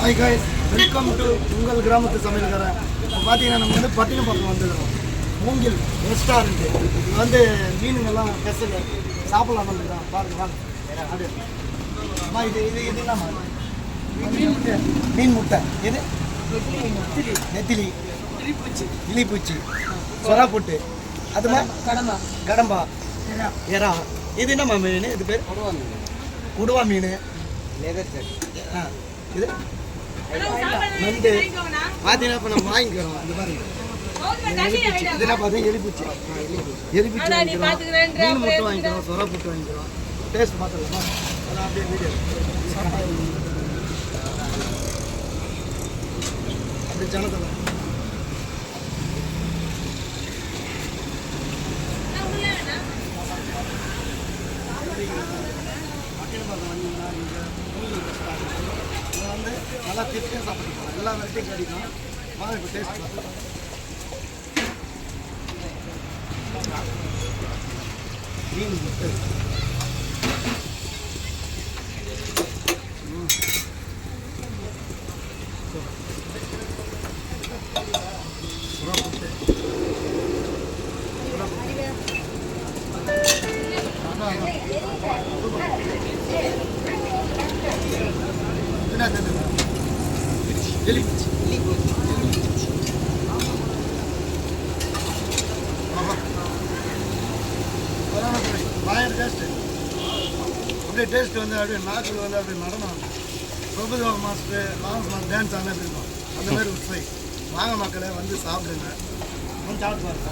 Hi guys welcome to உங்கள் கிராமத்து சமையல்காரன் இப்போ பார்த்தீங்கன்னா நம்ம வந்து பட்டினம் பக்கம் வந்துருக்கோம். மூங்கில் ரெஸ்டாரண்ட்டு இது வந்து மீனுங்கெல்லாம் ஸ்பெஷல் சாப்பிடலாம் வந்துருக்கோம் பாருங்க வாங்க அப்படியே அம்மா இது இது இது என்னம்மா? மீன் முட்டை. மீன் முட்டை. இது நெத்திலி. இலிப்பூச்சி சொரா புட்டு. அது கடம்பா. கடம்பா. எறா. இது என்னம்மா மீன்? இது பேர்? குடுவா மீன். ஆ. இது? நண்டு பார்த்தீங்கன்னா இப்போ நம்ம வாங்கிக்கிறோம். இந்த பாருங்க. இது என்ன பார்த்தீங்கன்னா எலிப்பூச்சி எலிப்பூச்சி வாங்கிக்கிறோம். மீன் முட்டை வாங்கிக்கிறோம். சொரா புட்டு வாங்கிக்கிறோம். டேஸ்ட் பார்த்துடலாமா அதான் அப்படியே வீடியோ அப்படி ஜனத்தில் இதை வந்து நல்லா திருப்தியாக சாப்பிட்டு போகலாம் எல்லா வெரைட்டியும் கிடைக்கும் வாங்க இப்போ டேஸ்ட் பார்க்கலாம் மீன் முட்டை Thank you. அப்படியே டேஸ்ட் வந்து அப்படியே நாக்கில் வந்து அப்படியே நடனம் Prabhudeva master Lawrence master dance ஆனால் எப்படி இருக்கும் அந்த மாதிரி ஒரு சுவை வாங்க மக்களே வந்து சாப்பிடுங்க வந்து சாப்பிட்டு பாருங்க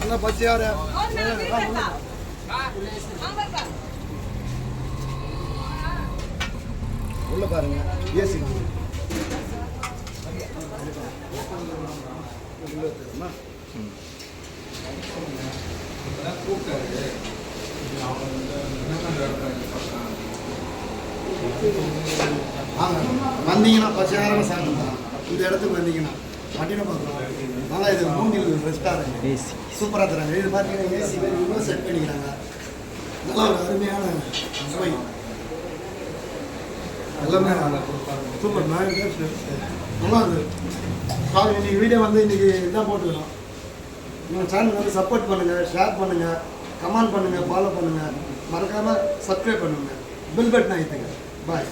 நல்லா பச்சையாக உள்ள பாருங்க ஏசி வாங்க வந்தீங்கன்னா பச்சையாரமாக சாப்பிட்டுலாம் இந்த இடத்துக்கு வந்தீங்கன்னா. வண்டியில் நல்லா இது மூங்கில் ரெஸ்டாரண்ட் ஏசி சூப்பராக தராங்க இது பார்த்தீங்கன்னா ஏசி இவ்வளோ செட் பண்ணிக்கிறாங்க நல்லா ஒரு அருமையான சுவை எல்லாமே சூப்பர் நான் நல்லா இருக்கு பாருங்க இன்னைக்கு வீடியோ வந்து இன்னைக்கு இதான் போட்டுக்கலாம் உங்கள் சேனல் வந்து சப்போர்ட் பண்ணுங்கள் ஷேர் பண்ணுங்கள் கமெண்ட் பண்ணுங்கள் ஃபாலோ பண்ணுங்கள் மறக்காமல் சப்ஸ்கிரைப் பண்ணுங்கள் பில் பட்டன் ஆகிட்டுங்க பாய்